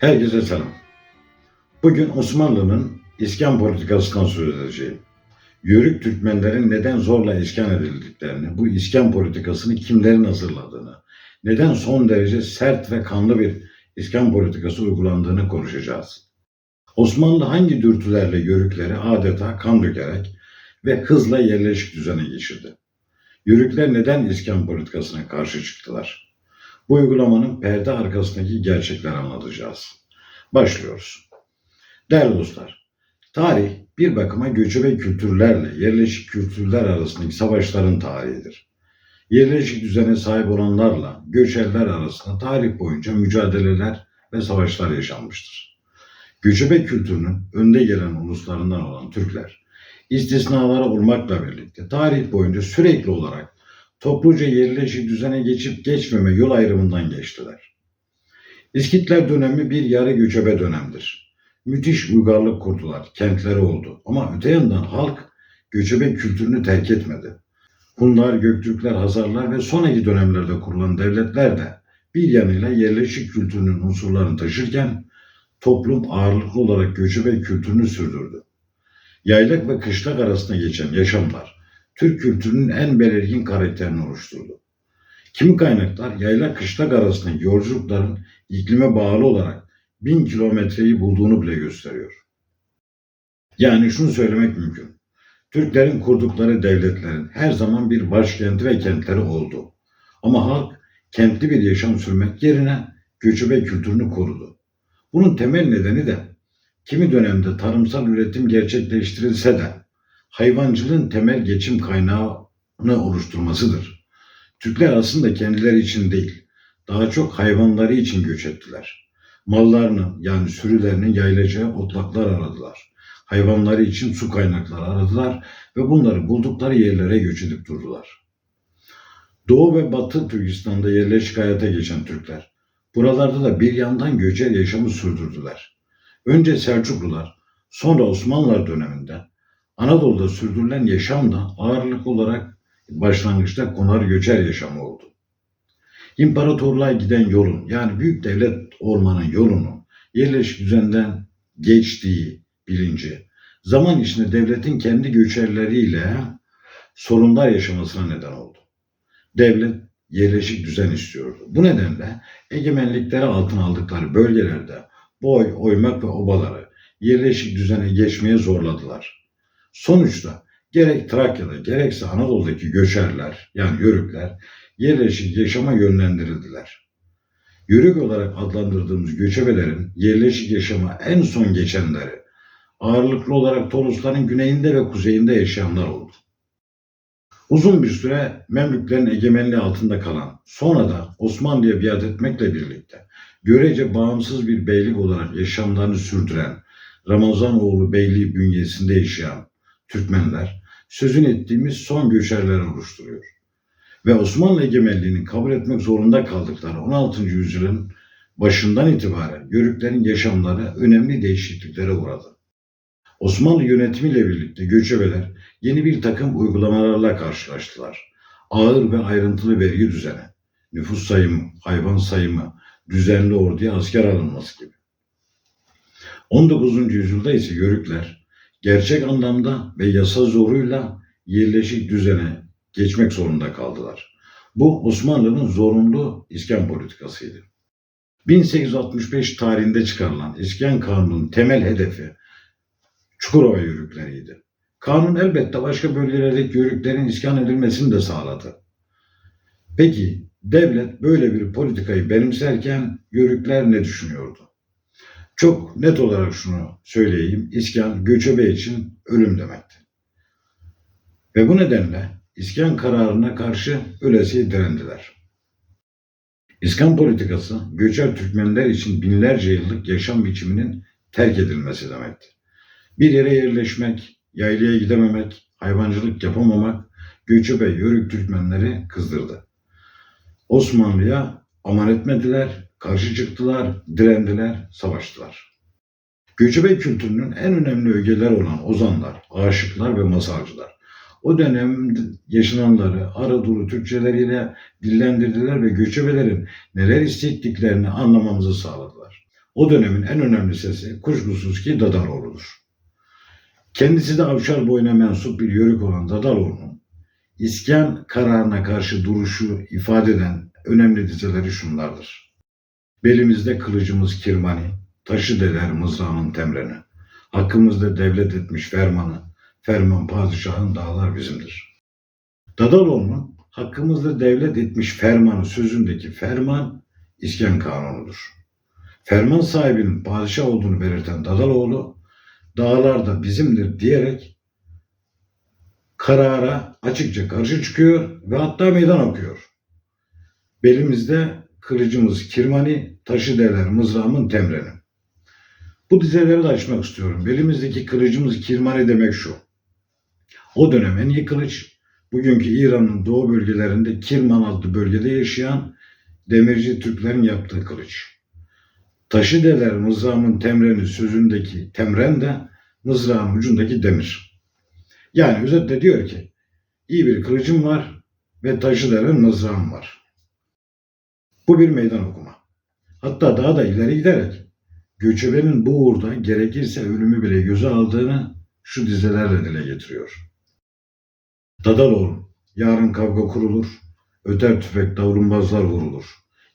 Herkese selam. Bugün Osmanlı'nın iskan politikasından söz edeceğim. Yörük Türkmenlerin neden zorla iskan edildiklerini, bu iskan politikasını kimlerin hazırladığını, neden son derece sert ve kanlı bir iskan politikası uygulandığını konuşacağız. Osmanlı hangi dürtülerle Yörükleri adeta kan dökerek ve hızla yerleşik düzene geçirdi? Yörükler neden iskan politikasına karşı çıktılar? Bu uygulamanın perde arkasındaki gerçekleri anlatacağız. Başlıyoruz. Değerli dostlar, tarih bir bakıma göçebe kültürlerle yerleşik kültürler arasındaki savaşların tarihidir. Yerleşik düzene sahip olanlarla göçerler arasında tarih boyunca mücadeleler ve savaşlar yaşanmıştır. Göçebe kültürünün önde gelen uluslarından olan Türkler, istisnalara olmakla birlikte tarih boyunca sürekli olarak topluca yerleşik düzene geçip geçmeme yol ayrımından geçtiler. İskitler dönemi bir yarı göçebe dönemdir. Müthiş uygarlık kurdular, kentleri oldu. Ama öte yandan halk göçebe kültürünü terk etmedi. Hunlar, Göktürkler, Hazarlar ve sonraki dönemlerde kurulan devletler de bir yanıyla yerleşik kültürünün unsurlarını taşırken toplum ağırlıklı olarak göçebe kültürünü sürdürdü. Yaylak ve kışlak arasında geçen yaşamlar Türk kültürünün en belirgin karakterini oluşturdu. Kimi kaynaklar yayla kışlak arasındaki yolculukların iklime bağlı olarak bin kilometreyi bulduğunu bile gösteriyor. Yani şunu söylemek mümkün. Türklerin kurdukları devletlerin her zaman bir başkenti ve kentleri oldu. Ama halk kentli bir yaşam sürmek yerine göçebe kültürünü korudu. Bunun temel nedeni de kimi dönemde tarımsal üretim gerçekleştirilse de hayvancılığın temel geçim kaynağını oluşturmasıdır. Türkler aslında kendileri için değil, daha çok hayvanları için göç ettiler. Mallarını yani sürülerini yaylacağı otlaklar aradılar. Hayvanları için su kaynakları aradılar ve bunları buldukları yerlere göç edip durdular. Doğu ve Batı Türkistan'da yerleşik hayata geçen Türkler, buralarda da bir yandan göçer yaşamı sürdürdüler. Önce Selçuklular, sonra Osmanlılar döneminde Anadolu'da sürdürülen yaşam da ağırlıklı olarak başlangıçta konar göçer yaşamı oldu. İmparatorluğa giden yolun yani büyük devlet olmanın yolunu yerleşik düzenden geçtiği bilinci zaman içinde devletin kendi göçerleriyle sorunlar yaşamasına neden oldu. Devlet yerleşik düzen istiyordu. Bu nedenle egemenlikleri altına aldıkları bölgelerde boy, oymak ve obaları yerleşik düzene geçmeye zorladılar. Sonuçta gerek Trakya'da gerekse Anadolu'daki göçerler yani yörükler yerleşik yaşama yönlendirildiler. Yörük olarak adlandırdığımız göçebelerin yerleşik yaşama en son geçenleri ağırlıklı olarak Torosların güneyinde ve kuzeyinde yaşayanlar oldu. Uzun bir süre Memlüklerin egemenliği altında kalan, sonra da Osmanlı'ya biat etmekle birlikte görece bağımsız bir beylik olarak yaşamlarını sürdüren Ramazanoğlu Beyliği bünyesinde yaşayan Türkmenler sözün ettiğimiz son göçerler oluşturuyor. Ve Osmanlı egemenliğini kabul etmek zorunda kaldıkları 16. yüzyılın başından itibaren Yörüklerin yaşamları önemli değişikliklere uğradı. Osmanlı yönetimiyle birlikte göçebeler yeni bir takım uygulamalarla karşılaştılar. Ağır ve ayrıntılı vergi düzeni, nüfus sayımı, hayvan sayımı, düzenli orduya asker alınması gibi. 19. yüzyılda ise Yörükler gerçek anlamda ve yasa zoruyla yerleşik düzene geçmek zorunda kaldılar. Bu Osmanlı'nın zorunlu iskan politikasıydı. 1865 tarihinde çıkarılan iskan kanunun temel hedefi Çukurova yörükleriydi. Kanun elbette başka bölgelerdeki yörüklerin iskan edilmesini de sağladı. Peki devlet böyle bir politikayı benimserken yörükler ne düşünüyordu? Çok net olarak şunu söyleyeyim. İskan göçebe için ölüm demekti. Ve bu nedenle iskan kararına karşı ölesiye direndiler. İskan politikası göçer Türkmenler için binlerce yıllık yaşam biçiminin terk edilmesi demekti. Bir yere yerleşmek, yaylaya gidememek, hayvancılık yapamamak göçebe yörük Türkmenleri kızdırdı. Osmanlı'ya aman etmediler, karşı çıktılar, direndiler, savaştılar. Göçebe kültürünün en önemli ögeleri olan ozanlar, aşıklar ve masalcılar o dönem yaşananları Anadolu Türkçeleriyle dillendirdiler ve göçebelerin neler hissettiklerini anlamamızı sağladılar. O dönemin en önemli sesi kuşkusuz ki Dadaloğlu'dur. Kendisi de Avşar boyuna mensup bir yörük olan Dadaloğlu'nun iskan kararına karşı duruşu ifade eden önemli dizeleri şunlardır. Belimizde kılıcımız kirmani, taşı deler mızrağımın temreni. Hakkımızda devlet etmiş fermanı, ferman padişahın dağlar bizimdir. Dadaloğlu'nun hakkımızda devlet etmiş fermanı sözündeki ferman iskan kanunudur. Ferman sahibinin padişah olduğunu belirten Dadaloğlu, dağlar da bizimdir diyerek karara açıkça karşı çıkıyor ve hatta meydan okuyor. Belimizde kılıcımız kirmani, taşı deler mızrağımın temreni. Bu dizeleri de açmak istiyorum. Belimizdeki kılıcımız kirmani demek şu. O dönem en iyi kılıç, bugünkü İran'ın doğu bölgelerinde Kirman adlı bölgede yaşayan demirci Türklerin yaptığı kılıç. Taşı deler mızrağımın temreni sözündeki temren de mızrağın ucundaki demir. Yani özetle diyor ki iyi bir kılıcım var ve taşı deler mızrağım var. Bu bir meydan okuma. Hatta daha da ileri giderek göçebenin bu uğurda gerekirse ölümü bile göze aldığını şu dizelerle dile getiriyor. Dadaloğlu, yarın kavga kurulur, öter tüfek davrumbazlar vurulur.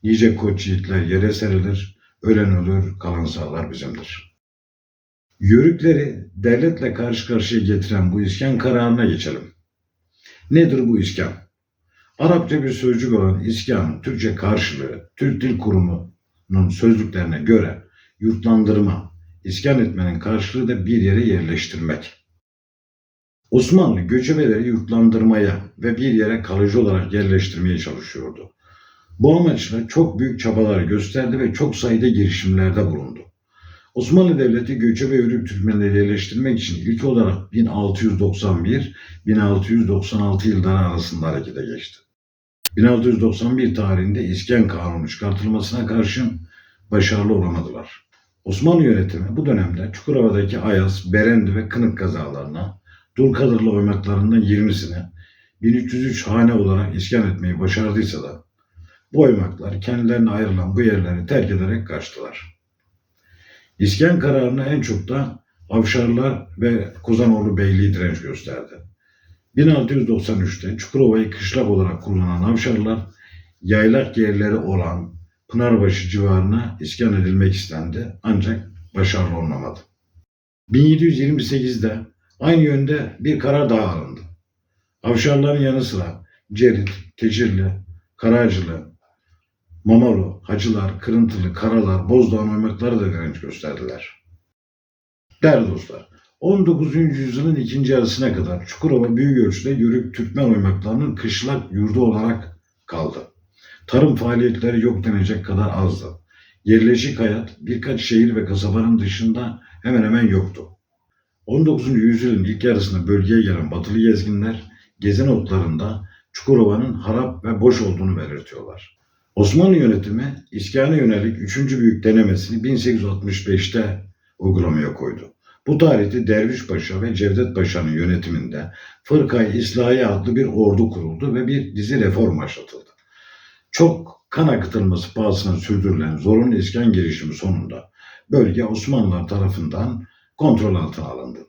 Nice koç yiğitler yere serilir, ölen ölür, kalan sağlar bizimdir. Yörükleri devletle karşı karşıya getiren bu iskan kararına geçelim. Nedir bu iskan? Arapça bir sözcük olan iskanın Türkçe karşılığı Türk Dil Kurumu'nun sözlüklerine göre yurtlandırma, iskan etmenin karşılığı da bir yere yerleştirmek. Osmanlı göçebeleri yurtlandırmaya ve bir yere kalıcı olarak yerleştirmeye çalışıyordu. Bu amaçla çok büyük çabalar gösterdi ve çok sayıda girişimlerde bulundu. Osmanlı Devleti göçebe yörük Türkmenleri yerleştirmek için ilk olarak 1691-1696 yılları arasında harekete geçti. 1691 tarihinde İskan Kanunu çıkartılmasına karşın başarılı olamadılar. Osmanlı yönetimi bu dönemde Çukurova'daki Ayas, Berendi ve Kınık kazalarına, Dulkadırlı oymaklarından 20'sine 1303 hane olarak iskan etmeyi başardıysa da bu oymaklar kendilerine ayrılan bu yerleri terk ederek kaçtılar. İskan kararına en çok da Avşarlar ve Kozanoğlu Beyliği direnç gösterdi. 1693'te Çukurova'yı kışlak olarak kullanan Avşarlar yaylak yerleri olan Pınarbaşı civarına iskan edilmek istendi ancak başarılı olunamadı. 1728'de aynı yönde bir karar daha alındı. Avşarların yanı sıra Cerit, Tecirli, Karacılı, Mamalı, Hacılar, Kırıntılı, Karalar, Bozdağ oymakları da direnç gösterdiler. Değerli dostlar, 19. yüzyılın ikinci yarısına kadar Çukurova büyük ölçüde Yörük Türkmen oymaklarının kışlak yurdu olarak kaldı. Tarım faaliyetleri yok denecek kadar azdı. Yerleşik hayat birkaç şehir ve kasabanın dışında hemen hemen yoktu. 19. yüzyılın ilk yarısında bölgeye gelen batılı gezginler gezi notlarında Çukurova'nın harap ve boş olduğunu belirtiyorlar. Osmanlı yönetimi iskana yönelik 3. büyük denemesini 1865'te uygulamaya koydu. Bu tarihte Derviş Paşa ve Cevdet Paşa'nın yönetiminde Fırkay İslahi adlı bir ordu kuruldu ve bir dizi reform başlatıldı. Çok kan akıtılması pahasına sürdürülen zorunlu iskan girişimi sonunda bölge Osmanlılar tarafından kontrol altına alındı.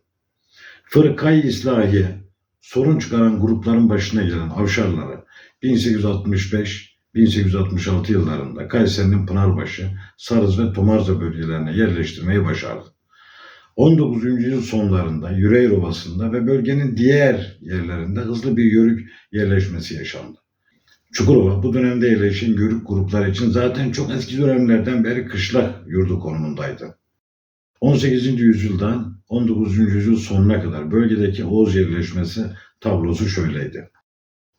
Fırkay İslahiye sorun çıkaran grupların başına gelen avşarları 1865-1866 yıllarında Kayseri'nin Pınarbaşı, Sarız ve Tomarza bölgelerine yerleştirmeyi başardı. 19. yüzyıl sonlarında Yüreğir Ovası'nda ve bölgenin diğer yerlerinde hızlı bir yörük yerleşmesi yaşandı. Çukurova bu dönemde yerleşen yörük grupları için zaten çok eski dönemlerden beri kışlak yurdu konumundaydı. 18. yüzyıldan 19. yüzyıl sonuna kadar bölgedeki Oğuz yerleşmesi tablosu şöyleydi.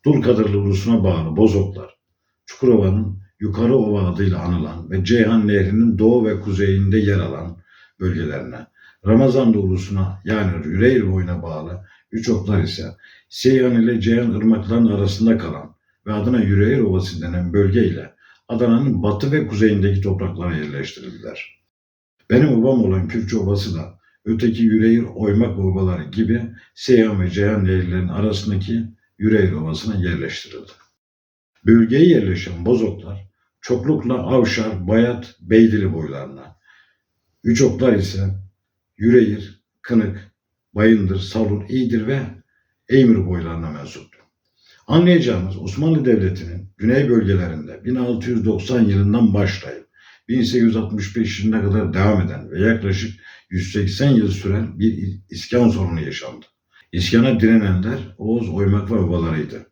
Dulkadırlı ulusuna bağlı Bozoklar, Çukurova'nın Yukarı Ova adıyla anılan ve Ceyhan Nehri'nin doğu ve kuzeyinde yer alan bölgelerine, Ramazanlı ulusuna yani Rüreyr boyuna bağlı üç oklar ise Seyhan ile Ceyhan ırmaklarının arasında kalan ve adına Yüreğir Ovası denen bölge ile Adana'nın batı ve kuzeyindeki topraklara yerleştirildiler. Benim obam olan Kürkçü Obası da öteki Yüreğir Oymak Obaları gibi Seyhan ve Ceyhan nehirlerinin arasındaki Yüreğir Ovası'na yerleştirildi. Bölgeye yerleşen Bozoklar çoklukla Avşar, Bayat, Beydili boylarına, Üç oklar ise Yüreğir, Kınık, Bayındır, Salur, İğdir ve Eymir boylarına mensuptu. Anlayacağımız Osmanlı Devleti'nin güney bölgelerinde 1690 yılından başlayıp 1865 yılına kadar devam eden ve yaklaşık 180 yıl süren bir iskan sorunu yaşandı. İskana direnenler Oğuz Oymak ve obalarıydı.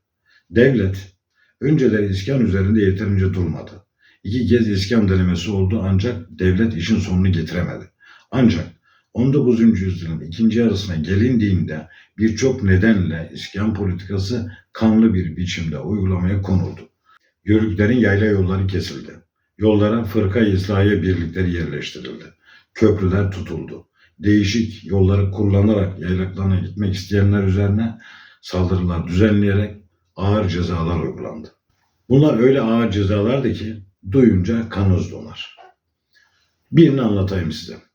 Devlet önceleri iskan üzerinde yeterince durmadı. İki kez iskan denemesi oldu ancak devlet işin sonunu getiremedi. Ancak 19. yüzyılın ikinci yarısına gelindiğinde birçok nedenle iskan politikası kanlı bir biçimde uygulamaya konuldu. Yörüklerin yayla yolları kesildi. Yollara fırka islahiye birlikleri yerleştirildi. Köprüler tutuldu. Değişik yolları kullanarak yaylaklarına gitmek isteyenler üzerine saldırılar düzenleyerek ağır cezalar uygulandı. Bunlar öyle ağır cezalardı ki duyunca kanınız donar. Birini anlatayım size.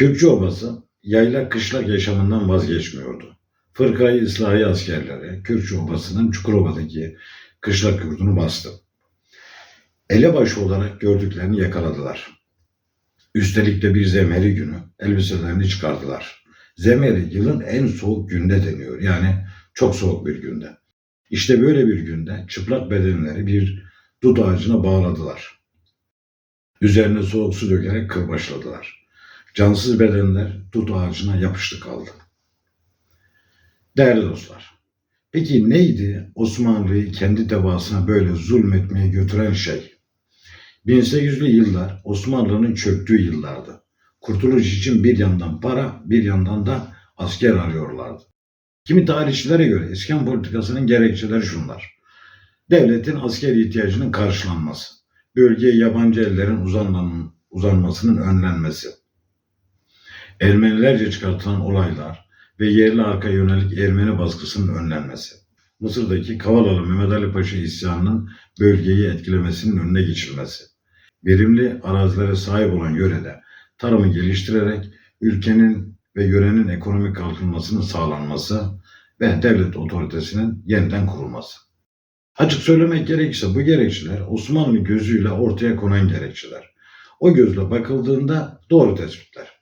Kürkçü Obası yayla kışlak yaşamından vazgeçmiyordu. Fırkayı İslahi askerleri Kürkçü Obası'nın Çukurova'daki kışlak yurdunu bastı. Elebaşı olarak gördüklerini yakaladılar. Üstelik de bir zemheri günü elbiselerini çıkardılar. Zemheri yılın en soğuk günde deniyor. Yani çok soğuk bir günde. İşte böyle bir günde çıplak bedenleri bir dut ağacına bağladılar. Üzerine soğuk su dökerek kırbaçladılar. Cansız bedenler dut ağacına yapıştı kaldı. Değerli dostlar, peki neydi Osmanlı'yı kendi tebasına böyle zulmetmeye götüren şey? 1800'lü yıllar Osmanlı'nın çöktüğü yıllardı. Kurtuluş için bir yandan para, bir yandan da asker arıyorlardı. Kimi tarihçilere göre iskan politikasının gerekçeleri şunlar. Devletin asker ihtiyacının karşılanması, bölgeye yabancı ellerin uzanmasının önlenmesi, Ermenilerce çıkartılan olaylar ve yerli arka yönelik Ermeni baskısının önlenmesi, Mısır'daki Kavalalı Mehmet Ali Paşa isyanının bölgeyi etkilemesinin önüne geçilmesi, verimli arazilere sahip olan yörede tarımı geliştirerek ülkenin ve yörenin ekonomik kalkınmasının sağlanması ve devlet otoritesinin yeniden kurulması. Açık söylemek gerekirse bu gerekçeler Osmanlı gözüyle ortaya konan gerekçeler. O gözle bakıldığında doğru tespitler.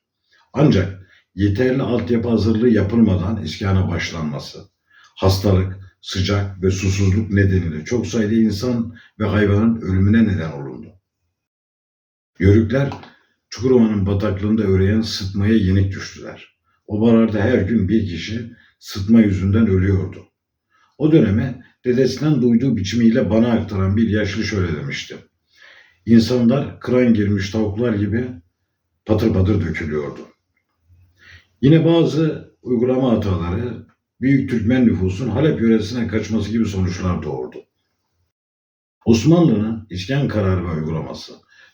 Ancak yeterli altyapı hazırlığı yapılmadan iskana başlanması, hastalık, sıcak ve susuzluk nedeniyle çok sayıda insan ve hayvanın ölümüne neden olundu. Yörükler Çukurova'nın bataklığında öreyen sıtmaya yenik düştüler. Obalarda her gün bir kişi sıtma yüzünden ölüyordu. O döneme dedesinden duyduğu biçimiyle bana aktaran bir yaşlı şöyle demişti. İnsanlar kıran girmiş tavuklar gibi patır patır dökülüyordu. Yine bazı uygulama hataları Büyük Türkmen nüfusun Halep yöresine kaçması gibi sonuçlar doğurdu. Osmanlı'nın iskan kararı ve uygulaması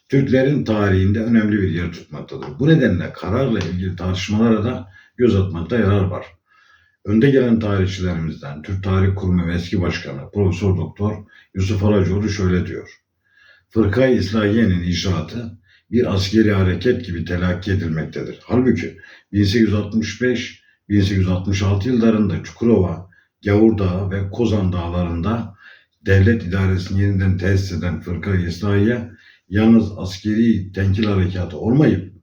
Türklerin tarihinde önemli bir yer tutmaktadır. Bu nedenle kararla ilgili tartışmalara da göz atmakta yarar var. Önde gelen tarihçilerimizden Türk Tarih Kurumu ve eski başkanı Profesör Doktor Yusuf Aracıoğlu şöyle diyor. Fırkayı İslahiye'nin icraatı bir askeri hareket gibi telakki edilmektedir. Halbuki 1865-1866 yıllarında Çukurova, Gavur ve Kozan Dağları'nda devlet idaresini yeniden tesis eden Fırkayı İslahiye yalnız askeri tenkil harekatı olmayıp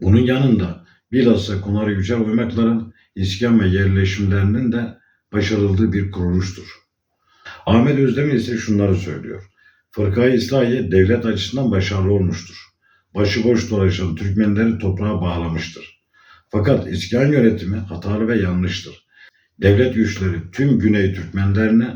bunun yanında bilhassa Konar Yücel Oymakların iskan ve yerleşimlerinin de başarıldığı bir kuruluştur. Ahmet Özdemir ise şunları söylüyor. Fırkayı İslahiye devlet açısından başarılı olmuştur. Başıboş dolaşan Türkmenleri toprağa bağlamıştır. Fakat iskan yönetimi hatalı ve yanlıştır. Devlet güçleri tüm Güney Türkmenlerini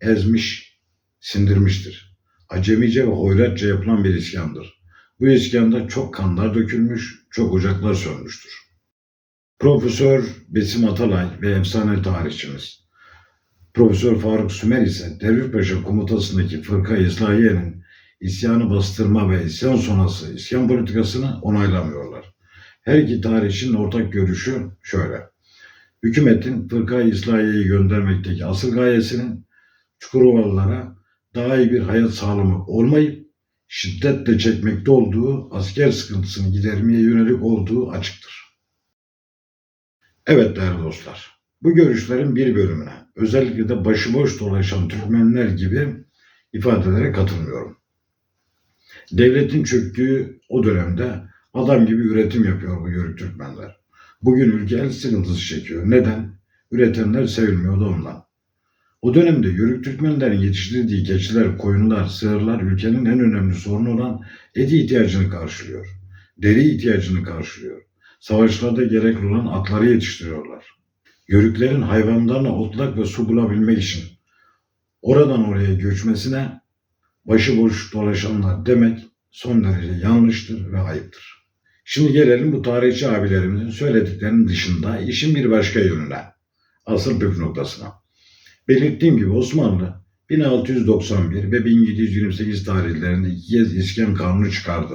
ezmiş, sindirmiştir. Acemice ve hoyratça yapılan bir iskandır. Bu iskanda çok kanlar dökülmüş, çok ocaklar sönmüştür. Profesör Besim Atalay ve efsane tarihçimiz Profesör Faruk Sümer ise Dervişpaşa komutasındaki Fırka İslahiye'nin isyanı bastırma ve isyan sonrası isyan politikasını onaylamıyorlar. Her iki tarihçinin ortak görüşü şöyle. Hükümetin Fırka İslahiye'yi göndermekteki asıl gayesinin Çukurovalılara daha iyi bir hayat sağlamak olmayıp şiddetle çekmekte olduğu asker sıkıntısını gidermeye yönelik olduğu açıktır. Evet değerli dostlar, bu görüşlerin bir bölümüne özellikle de başıboş dolaşan Türkmenler gibi ifadelere katılmıyorum. Devletin çöktüğü o dönemde adam gibi üretim yapıyor bu Yörük Türkmenler. Bugün ülke el sıkıntısı çekiyor. Neden? Üretenler sevilmiyordu ondan. O dönemde Yörük Türkmenlerin yetiştirdiği keçiler, koyunlar, sığırlar ülkenin en önemli sorunu olan eti ihtiyacını karşılıyor. Deri ihtiyacını karşılıyor. Savaşlarda gerekli olan atları yetiştiriyorlar. Yörüklerin hayvanlarına otlak ve su bulabilmek için oradan oraya göçmesine başıboş dolaşanlar demek son derece yanlıştır ve ayıptır. Şimdi gelelim bu tarihçi abilerimizin söylediklerinin dışında işin bir başka yönüne, asıl püf noktasına. Belirttiğim gibi Osmanlı 1691 ve 1728 tarihlerinde iki kez iskan kanunu çıkardı.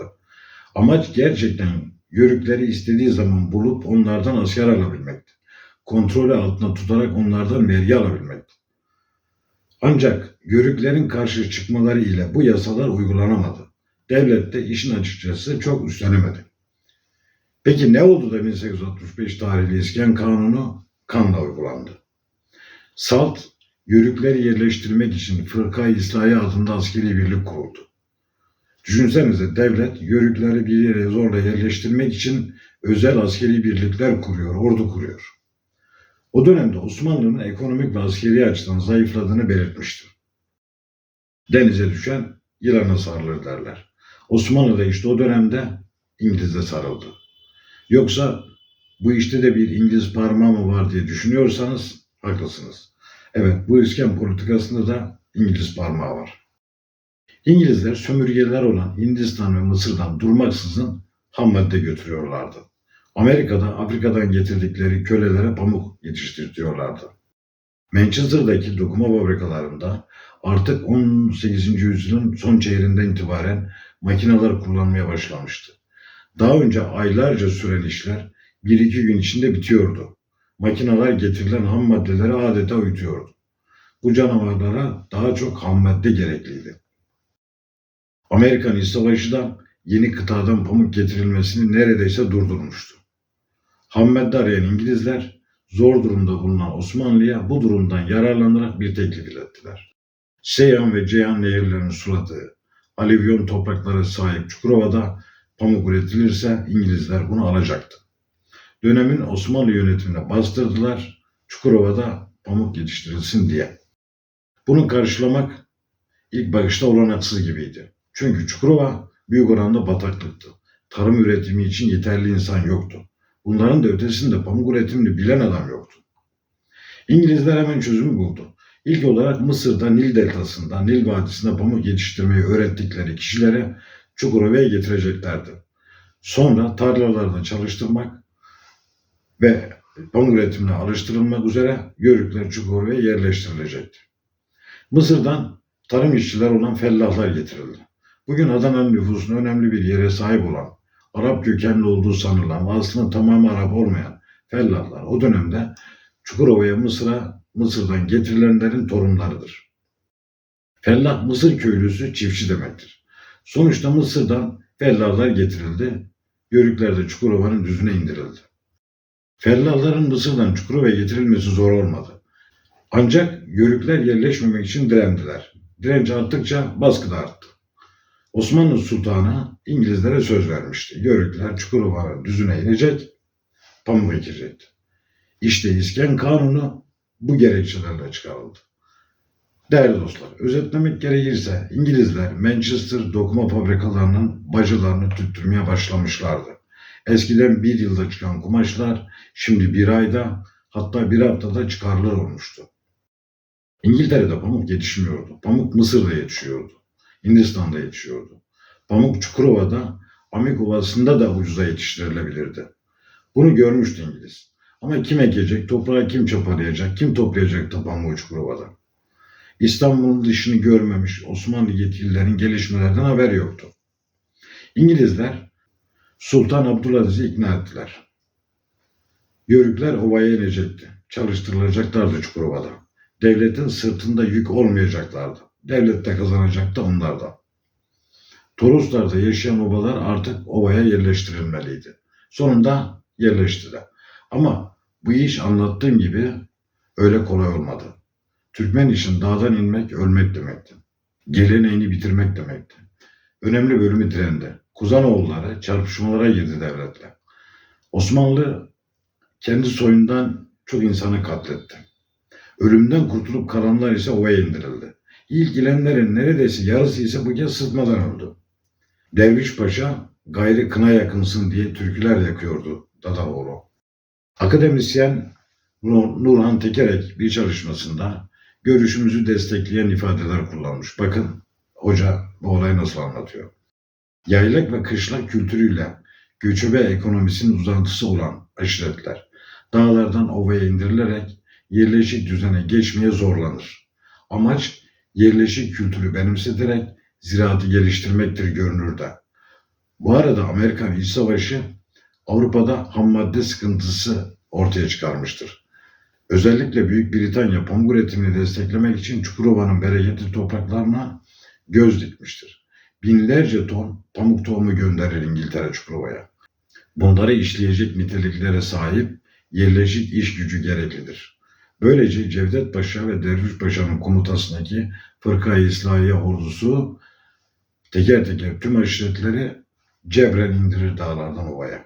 Amaç gerçekten yörükleri istediği zaman bulup onlardan asker alabilmekti. Kontrolü altında tutarak onlardan vergi alabilmekti. Ancak yörüklerin karşı çıkmaları ile bu yasalar uygulanamadı. Devlet de işin açıkçası çok üstlenemedi. Peki ne oldu da 1865 tarihli iskan kanunu kanla uygulandı? Salt, yörükleri yerleştirmek için Fırka-i İslahi adında askeri birlik kuruldu. Düşünsenize devlet yörükleri bir yere zorla yerleştirmek için özel askeri birlikler kuruyor, ordu kuruyor. O dönemde Osmanlı'nın ekonomik ve askeri açıdan zayıfladığını belirtmiştir. Denize düşen yılana sarılır derler. Osmanlı da işte o dönemde İngiliz'e sarıldı. Yoksa bu işte de bir İngiliz parmağı mı var diye düşünüyorsanız haklısınız. Evet bu iskan politikasında da İngiliz parmağı var. İngilizler sömürgeler olan Hindistan ve Mısır'dan durmaksızın ham madde götürüyorlardı. Amerika'da Afrika'dan getirdikleri kölelere pamuk yetiştiriyorlardı. Manchester'daki dokuma fabrikalarında artık 18. yüzyılın son çeyreğinden itibaren makineler kullanmaya başlamıştı. Daha önce aylarca süren işler bir iki gün içinde bitiyordu. Makineler getirilen ham maddeleri adeta uyutuyordu. Bu canavarlara daha çok ham madde gerekliydi. Amerikan İç Savaşı da yeni kıtadan pamuk getirilmesini neredeyse durdurmuştu. Ham madde arayan İngilizler zor durumda bulunan Osmanlı'ya bu durumdan yararlanarak bir teklif ilettiler. Seyhan ve Ceyhan nehirlerinin suladığı alüvyon topraklara sahip Çukurova'da pamuk üretilirse İngilizler bunu alacaktı. Dönemin Osmanlı yönetimine bastırdılar Çukurova'da pamuk yetiştirilsin diye. Bunu karşılamak ilk bakışta olanaksız gibiydi. Çünkü Çukurova büyük oranda bataklıktı. Tarım üretimi için yeterli insan yoktu. Bunların da ötesinde pamuk üretimini bilen adam yoktu. İngilizler hemen çözümü buldu. İlk olarak Mısır'da Nil deltasında, Nil Vadisi'nde pamuk yetiştirmeyi öğrettikleri kişilere Çukurova'ya getireceklerdi. Sonra tarlalarda çalıştırmak ve pamuk üretimine alıştırılmak üzere Yörükler Çukurova'ya yerleştirilecekti. Mısır'dan tarım işçiler olan fellahlar getirildi. Bugün Adana'nın nüfusuna önemli bir yere sahip olan, Arap kökenli olduğu sanılan ve aslında tamamı Arap olmayan fellahlar o dönemde Çukurova'ya Mısır'a Mısır'dan getirilenlerin torunlarıdır. Fellah Mısır köylüsü çiftçi demektir. Sonuçta Mısır'dan fellahlar getirildi, Yörükler de Çukurova'nın düzüne indirildi. Fellahların Mısır'dan Çukurova'ya getirilmesi zor olmadı. Ancak Yörükler yerleşmemek için direndiler. Direnç arttıkça baskı da arttı. Osmanlı Sultanı İngilizlere söz vermişti. Yörükler Çukurova'nın düzüne inecek, pamuk ekecekti. İşte İskan Kanunu bu gerekçelerle çıkarıldı. Değerli dostlar, özetlemek gerekirse İngilizler Manchester dokuma fabrikalarının bacılarını tüttürmeye başlamışlardı. Eskiden bir yılda çıkan kumaşlar şimdi bir ayda hatta bir haftada çıkarılır olmuştu. İngiltere'de pamuk yetişmiyordu. Pamuk Mısır'da yetişiyordu. Hindistan'da yetişiyordu. Pamuk Çukurova'da, Amik Ovası'nda da ucuza yetiştirilebilirdi. Bunu görmüştü İngiliz. Ama kim ekecek, toprağı kim çapalayacak, kim toplayacak da pamuğu Çukurova'da? İstanbul'un dışını görmemiş Osmanlı yetkililerin gelişmelerden haber yoktu. İngilizler Sultan Abdülaziz'i ikna ettiler. Yörükler ovaya inecekti. Çalıştırılacaklardı Çukurova'da. Devletin sırtında yük olmayacaklardı. Devlet de kazanacaktı onlar da. Toroslar'da yaşayan obalar artık ovaya yerleştirilmeliydi. Sonunda yerleştiler. Ama bu iş anlattığım gibi öyle kolay olmadı. Türkmen için dağdan inmek ölmek demekti. Geleneğini bitirmek demekti. önemli bölümü direndi. Kuzanoğulları çarpışmalara girdi devletle. Osmanlı kendi soyundan çok insanı katletti. Ölümden kurtulup kalanlar ise ovaya indirildi. İlk gelenlerin neredeyse yarısı ise bu kez sıtmadan öldü. Derviş Paşa gayri kına yakınsın diye türküler yakıyordu Dadaloğlu. Akademisyen Nur- Nurhan Tekerek bir çalışmasında görüşümüzü destekleyen ifadeler kullanmış. Bakın hoca bu olayı nasıl anlatıyor. Yaylak ve kışlak kültürüyle göçebe ekonomisinin uzantısı olan aşiretler dağlardan ovaya indirilerek yerleşik düzene geçmeye zorlanır. Amaç yerleşik kültürü benimseterek ziraatı geliştirmektir görünür de. Bu arada Amerikan İç Savaşı Avrupa'da ham madde sıkıntısı ortaya çıkarmıştır. Özellikle Büyük Britanya pamuk üretimini desteklemek için Çukurova'nın bereketli topraklarına göz dikmiştir. Binlerce ton pamuk tohumu gönderir İngiltere Çukurova'ya. Bunları işleyecek niteliklere sahip yerleşik iş gücü gereklidir. Böylece Cevdet Paşa ve Derviş Paşa'nın komutasındaki Fırka-i İslahiye ordusu teker teker tüm aşiretleri cebren indirir dağlardan ovaya.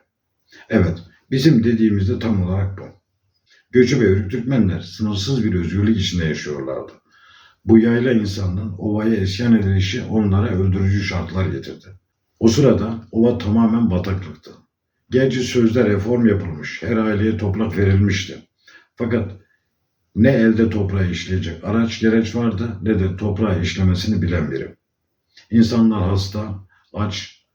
Evet, bizim dediğimiz de tam olarak bu. Göçebe Yörük Türkmenler sınırsız bir özgürlük içinde yaşıyorlardı. Bu yayla insanlığın ovaya isyan edilişi onlara öldürücü şartlar getirdi. O sırada ova tamamen bataklıktı. Gerçi sözde reform yapılmış, her aileye toprak verilmişti. Fakat ne elde toprağı işleyecek araç gereç vardı ne de toprağı işlemesini bilen biri. İnsanlar hasta, aç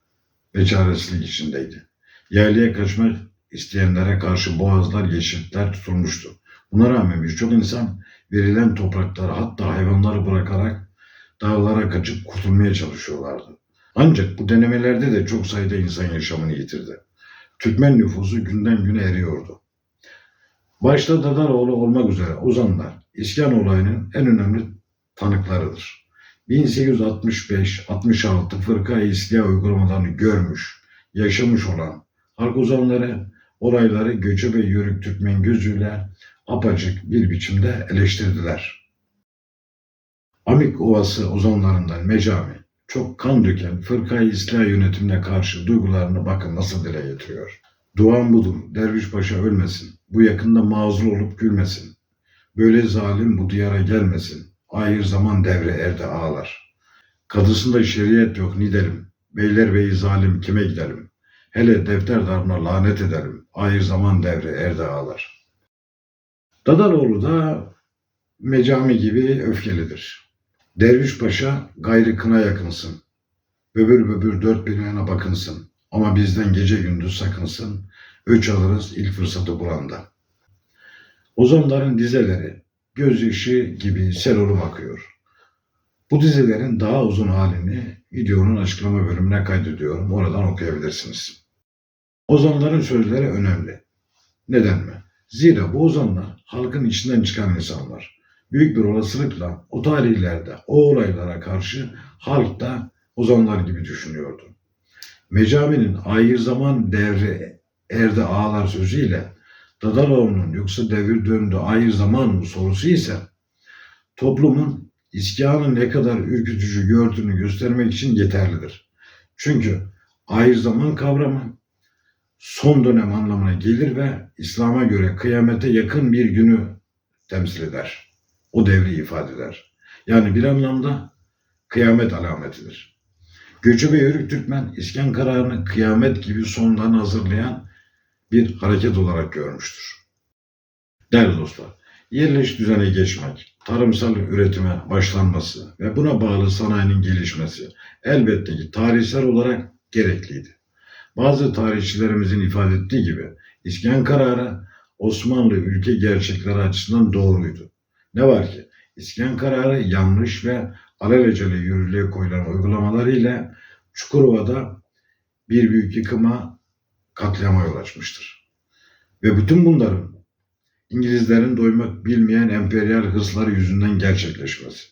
ve çaresizlik içindeydi. Yaylaya kaçmak isteyenlere karşı boğazlar, geçitler tutulmuştu. Buna rağmen birçok insan verilen toprakları hatta hayvanları bırakarak dağlara kaçıp kurtulmaya çalışıyorlardı. Ancak bu denemelerde de çok sayıda insan yaşamını yitirdi. Türkmen nüfusu günden güne eriyordu. Başta Dadaroğlu olmak üzere Ozanlar iskan olayının en önemli tanıklarıdır. 1865-66 fırka-i İslah uygulamalarını görmüş, yaşamış olan halk ozanları olayları göçebe yörük Türkmen gözüyle apacık bir biçimde eleştirdiler. Amik Ovası ozanlarından Mecami çok kan döken fırka-i İslah yönetimine karşı duygularını bakın nasıl dile getiriyor. Duam budur, Derviş Paşa ölmesin, bu yakında mazur olup gülmesin. Böyle zalim bu diyara gelmesin, ahir zaman devre erde ağlar. Kadısında şeriyet yok nidelim, beyler beyi zalim kime gidelim? Hele defter darına lanet edelim, ahir zaman devre erde ağlar. Dadaloğlu da Mecami gibi öfkelidir. Derviş Paşa gayri kına yakınsın. Böbür böbür dört bir yana bakınsın. Ama bizden gece gündüz sakınsın. Öç alırız ilk fırsatı bulanda. Ozanların dizeleri gözyaşı gibi serolu bakıyor. Bu dizelerin daha uzun halini videonun açıklama bölümüne kaydediyorum. Oradan okuyabilirsiniz. Ozanların sözleri önemli. Neden mi? Zira bu ozanlar halkın içinden çıkan insanlar. Büyük bir olasılıkla o tarihlerde o olaylara karşı halk da ozanlar gibi düşünüyordu. Mecami'nin ayır zaman devri erde ağlar sözüyle Dadaloğlu'nun yoksa devir döndü ayır zaman mı sorusu ise toplumun iskanı ne kadar ürkütücü gördüğünü göstermek için yeterlidir. Çünkü ayır zaman kavramı son dönem anlamına gelir ve İslam'a göre kıyamete yakın bir günü temsil eder. O devri ifade eder. Yani bir anlamda kıyamet alametidir. Göçebe Yörük Türkmen iskan kararını kıyamet gibi sondan hazırlayan bir hareket olarak görmüştür. Değerli dostlar, yerleş düzene geçmek, tarımsal üretime başlanması ve buna bağlı sanayinin gelişmesi elbette ki tarihsel olarak gerekliydi. Bazı tarihçilerimizin ifade ettiği gibi iskan kararı Osmanlı ülke gerçekleri açısından doğruydu. Ne var ki iskan kararı yanlış ve alelacele yürürlüğe koyulan uygulamalarıyla Çukurova'da bir büyük yıkıma katliama yol açmıştır. Ve bütün bunların İngilizlerin doymak bilmeyen emperyal hırsları yüzünden gerçekleşmesi.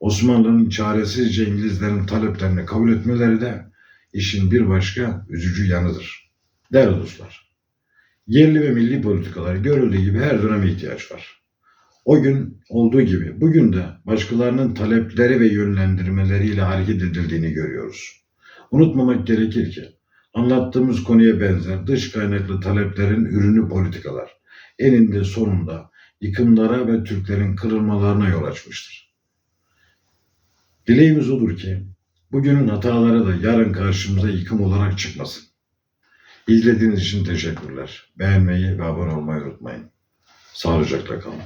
Osmanlı'nın çaresizce İngilizlerin taleplerini kabul etmeleri de işin bir başka üzücü yanıdır. Değerli dostlar, yerli ve milli politikalar görüldüğü gibi her döneme ihtiyaç var. O gün olduğu gibi bugün de başkalarının talepleri ve yönlendirmeleriyle hareket edildiğini görüyoruz. Unutmamak gerekir ki anlattığımız konuya benzer dış kaynaklı taleplerin ürünü politikalar eninde sonunda yıkımlara ve Türklerin kırılmalarına yol açmıştır. Dileğimiz odur ki bugünün hataları da yarın karşımıza yıkım olarak çıkmasın. İzlediğiniz için teşekkürler. Beğenmeyi ve abone olmayı unutmayın. Sağlıcakla kalın.